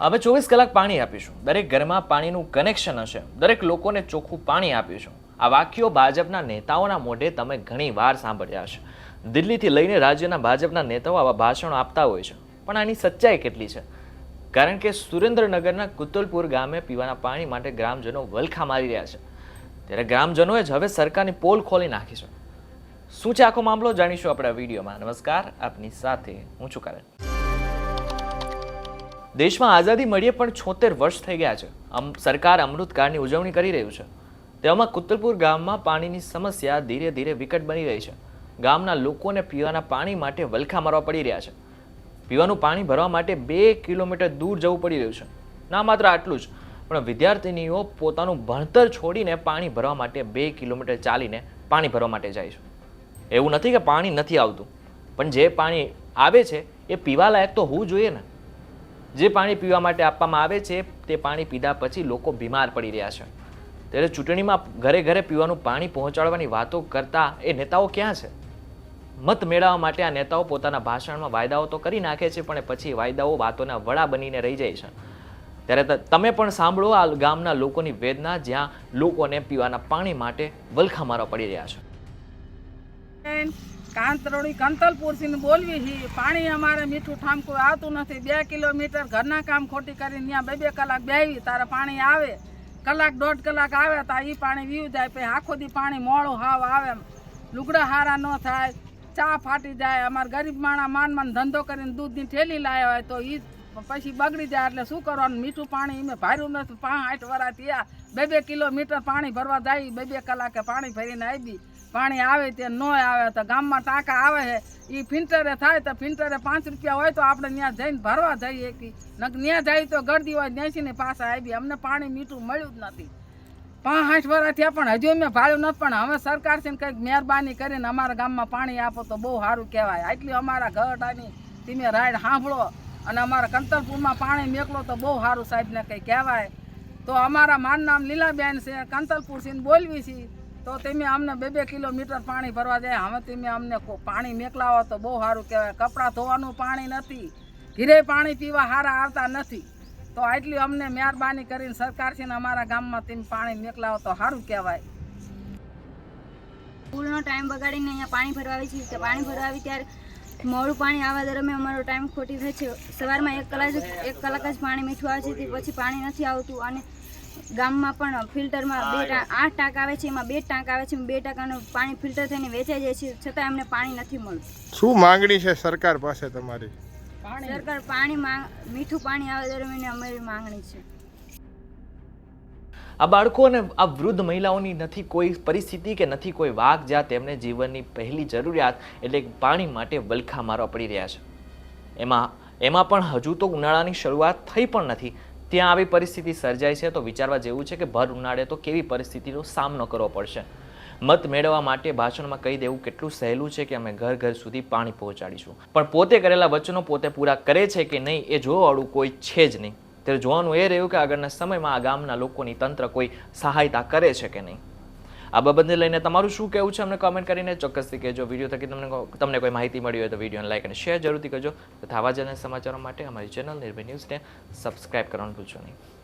હવે ચોવીસ કલાક પાણી આપીશું. દરેક ઘરમાં પાણીનું કનેક્શન હશે. દરેક લોકોને ચોખ્ખું પાણી આપીશું. આ વાક્યો ભાજપના નેતાઓના મોઢે તમે ઘણી વાર સાંભળ્યા છે દિલ્હીથી લઈને રાજ્યના ભાજપના નેતાઓ આવા ભાષણો આપતા હોય છે. પણ આની સચ્ચાઈ કેટલી છે? કારણ કે સુરેન્દ્રનગરના કુતલપુર ગામે પીવાના પાણી માટે ગ્રામજનો વલખા મારી રહ્યા છે. ત્યારે ગ્રામજનોએ જ હવે સરકારની પોલ ખોલી નાખી છે. શું છે આખો મામલો? જાણીશું આપણે આ વિડીયોમાં. નમસ્કાર. આપની સાથે હું છું કરણ. દેશમાં આઝાદી મળીએ પણ છોતેર વર્ષ થઈ ગયા છે. અમ, સરકાર અમૃતકાળની ઉજવણી કરી રહ્યું છે. તેવામાં કુતલપુર ગામમાં પાણીની સમસ્યા ધીરે ધીરે વિકટ બની રહી છે. ગામના લોકોને પીવાના પાણી માટે વલખા મારવા પડી રહ્યા છે. પીવાનું પાણી ભરવા માટે બે કિલોમીટર દૂર જવું પડી રહ્યું છે. ના માત્ર આટલું જ, પણ વિદ્યાર્થિનીઓ પોતાનું ભણતર છોડીને પાણી ભરવા માટે બે કિલોમીટર ચાલીને પાણી ભરવા માટે જાય છે. એવું નથી કે પાણી નથી આવતું, પણ જે પાણી આવે છે એ પીવાલાયક તો હોવું જોઈએ ને. જે પાણી પીવા માટે આપવામાં આવે છે, તે પાણી પીધા પછી લોકો બીમાર પડી રહ્યા છે. ત્યારે ચૂંટણીમાં ઘરે ઘરે પીવાનું પાણી પહોંચાડવાની વાતો કરતા એ નેતાઓ ક્યાં છે? મત મેળવવા માટે આ નેતાઓ પોતાના ભાષણમાં વાયદાઓ તો કરી નાખે છે, પણ પછી વાયદાઓ વાતોના વડા બનીને રહી જાય છે. ત્યારે તમે પણ સાંભળો આ ગામના લોકોની વેદના, જ્યાં લોકોને પીવાના પાણી માટે વલખા મારવા પડી રહ્યા છે. કાંતરોડી કંતલપુરથી બોલવી છે પાણી અમારે મીઠું ઠામકું આવતું નથી. બે કિલોમીટર ઘરના કામ ખોટી કરીને ત્યાં બે બે કલાક બેવી તારે પાણી આવે. કલાક દોઢ કલાક આવે તો એ પાણી વીવ જાય. પછી આખો દી પાણી મોડું હાવ આવે. લુગડા હારા ન થાય. ચા ફાટી જાય. અમારે ગરીબ માણા માન માન ધંધો કરીને દૂધની ઠેલી લાવ્યા હોય તો એ પછી બગડી જાય. એટલે શું કરવાનું? મીઠું પાણી એમે ભાર્યું નથી. પાંચ આઠ વરા થયા. બે બે કિલોમીટર પાણી ભરવા જાય. બે બે કલાકે પાણી ભરીને આવી પાણી આવે તે ન આવે તો ગામમાં ટાંકા આવે છે. એ ફિલ્ટરે થાય તો ફિલ્ટરે પાંચ રૂપિયા હોય તો આપણે ત્યાં જઈને ભરવા જઈએ કે નક ત્યાં જાય તો ગરદી હોય ત્યાંથી પાછા આવી અમને પાણી મીઠું મળ્યું જ નથી. પાંચ આઠ વર્ષ થયા પણ હજુ મેં ભાડું નથી, પણ હવે સરકાર છે ને કંઈક મહેરબાની કરીને અમારા ગામમાં પાણી આપો તો બહુ સારું કહેવાય. આટલી અમારા ઘટાની તમે રાઈડ સાંભળો અને અમારા કંતરપુરમાં પાણી મેકલો તો બહુ સારું સાહેબને કંઈ કહેવાય. તો અમારા મારું નામ લીલાબેન છે કંતલપુર છે બોલવી છે. તો તમે અમને બે બે કિલોમીટર પાણી ભરવા જાય. હવે તમે અમને પાણી મેકલાવો તો બહુ સારું કહેવાય. કપડાં ધોવાનું પાણી નથી. ઘીરે પાણી પીવા સારા આવતા નથી. તો આટલી અમને મહેરબાની કરીને સરકાર છે ને અમારા ગામમાં તમે પાણી મેકલાવો તો સારું કહેવાય. સ્કૂલનો ટાઈમ બગાડીને અહીંયા પાણી ભરવા આવી છીએ પાણી ભરવા ત્યારે મોડું પાણી આવવા દરમિયાન અમારો ટાઈમ ખોટી થાય છે. સવારમાં એક કલાક એક કલાક જ પાણી મીઠું આવે છે. પછી પાણી નથી આવતું અને ગામમાં પણ ફિલ્ટરમાં બે આઠ ટાંક આવે છે એમાં બે ટાંક આવે છે બે ટાંકાનું પાણી ફિલ્ટર થઈને વેચાઈ જાય છે છતાં એમને પાણી નથી મળતું. શું માંગણી છે સરકાર પાસે તમારી? સરકાર પાણી માંગ મીઠું પાણી આવે દરમિયાન અમારી માંગણી છે. આ બાળકો અને આ વૃદ્ધ મહિલાઓની નથી કોઈ પરિસ્થિતિ કે નથી કોઈ વાક જ્યાં તેમને જીવનની પહેલી જરૂરિયાત એટલે પાણી માટે વલખા મારવા પડી રહ્યા છે. એમાં એમાં પણ હજુ તો ઉનાળાની શરૂઆત થઈ પણ નથી. ત્યાં આવી પરિસ્થિતિ સર્જાય છે, તો વિચારવા જેવું છે કે ભર ઉનાળે તો કેવી પરિસ્થિતિનો સામનો કરવો પડશે? મત મેળવવા માટે ભાષણમાં કહી દેવું કેટલું સહેલું છે કે અમે ઘર ઘર સુધી પાણી પહોંચાડીશું. પણ પોતે કરેલા વચનો પોતે પૂરા કરે છે કે નહીં એ જોવાવાળું કોઈ છે જ નહીં. ત્યારે જોવાનું એ રહ્યું કે આગળના સમયમાં આ ગામના લોકોની તંત્ર કોઈ સહાયતા કરે છે કે નહીં? આ બાબતને લઈને તમારું શું કહેવું છે? અમને કમેન્ટ કરીને ચોક્કસથી કહેજો. વીડિયો થકી તમને તમને કોઈ માહિતી મળી હોય તો વિડીયોને લાઈક અને શેર જરૂરથી કરજો. તથા આવા જ સમાચારો માટે અમારી ચેનલ નિર્ભય ન્યૂઝને સબસ્ક્રાઈબ કરવાનું ભૂલશો નહીં.